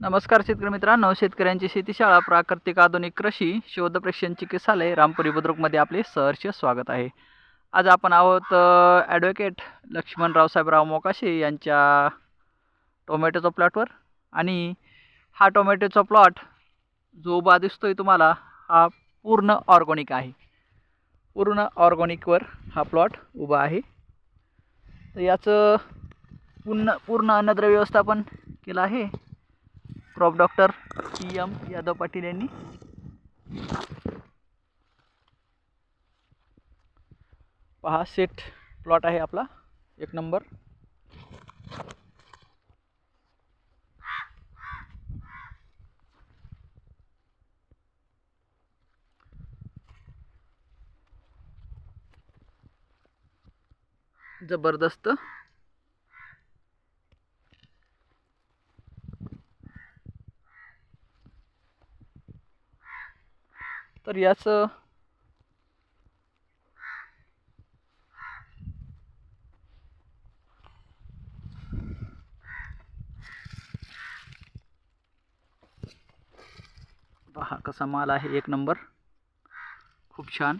नमस्कार शेतकरी मित्रांनो. शेतकऱ्यांची शेतीशाळा प्राकृतिक आधुनिक कृषी शोध प्रशिक्षण चिकित्सालय रामपुरी बुद्रुकमध्ये आपले सहर्ष स्वागत आहे. आज आपण आहोत ॲडव्होकेट लक्ष्मणरावसाहेबराव मोकाशे यांच्या टोमॅटोच्या प्लॉटवर. आणि हा टोमॅटोचा प्लॉट जो उभा दिसतोय तुम्हाला हा पूर्ण ऑर्गॅनिक आहे. पूर्ण ऑर्गॅनिकवर हा प्लॉट उभा आहे. तर याचं पूर्ण पूर्ण अन्नद्रव्य व्यवस्थापन केलं आहे. Crop doctor P M Yadav Patil यांनी. पहा सेट प्लॉट आहे आपला. एक नंबर जबरदस्त. तर याचं पहा कसा माल आहे एक नंबर. खूप छान.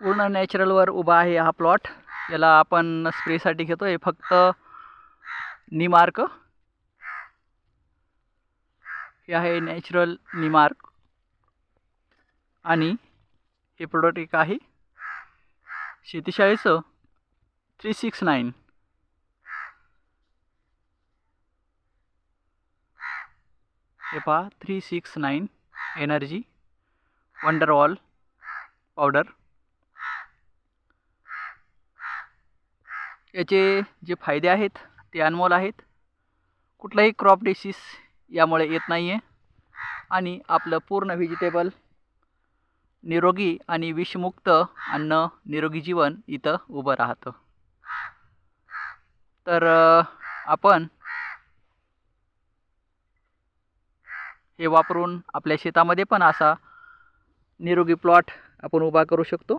पूर्ण नॅचरलवर उभा आहे हा प्लॉट. याला आपण स्प्रेसाठी घेतो हे फक्त निमार्क हे आहे नॅचरल निमार्क आणि हे प्रोडक्ट एक आहे. शेतीशाळेचं थ्री सिक्स नाईन हे पहा three six nine energy Wonderwall powder याचे जे फायदे आहेत ते अनमोल आहेत. कुठलाही क्रॉप डिसीस यामुळे येत नाही आहे आणि आपलं पूर्ण व्हेजिटेबल निरोगी आणि विषमुक्त अन्न निरोगी जीवन इथं उभं राहतं. तर आपण हे वापरून आपल्या शेतामध्ये पण असा निरोगी प्लॉट आपण उभा करू शकतो.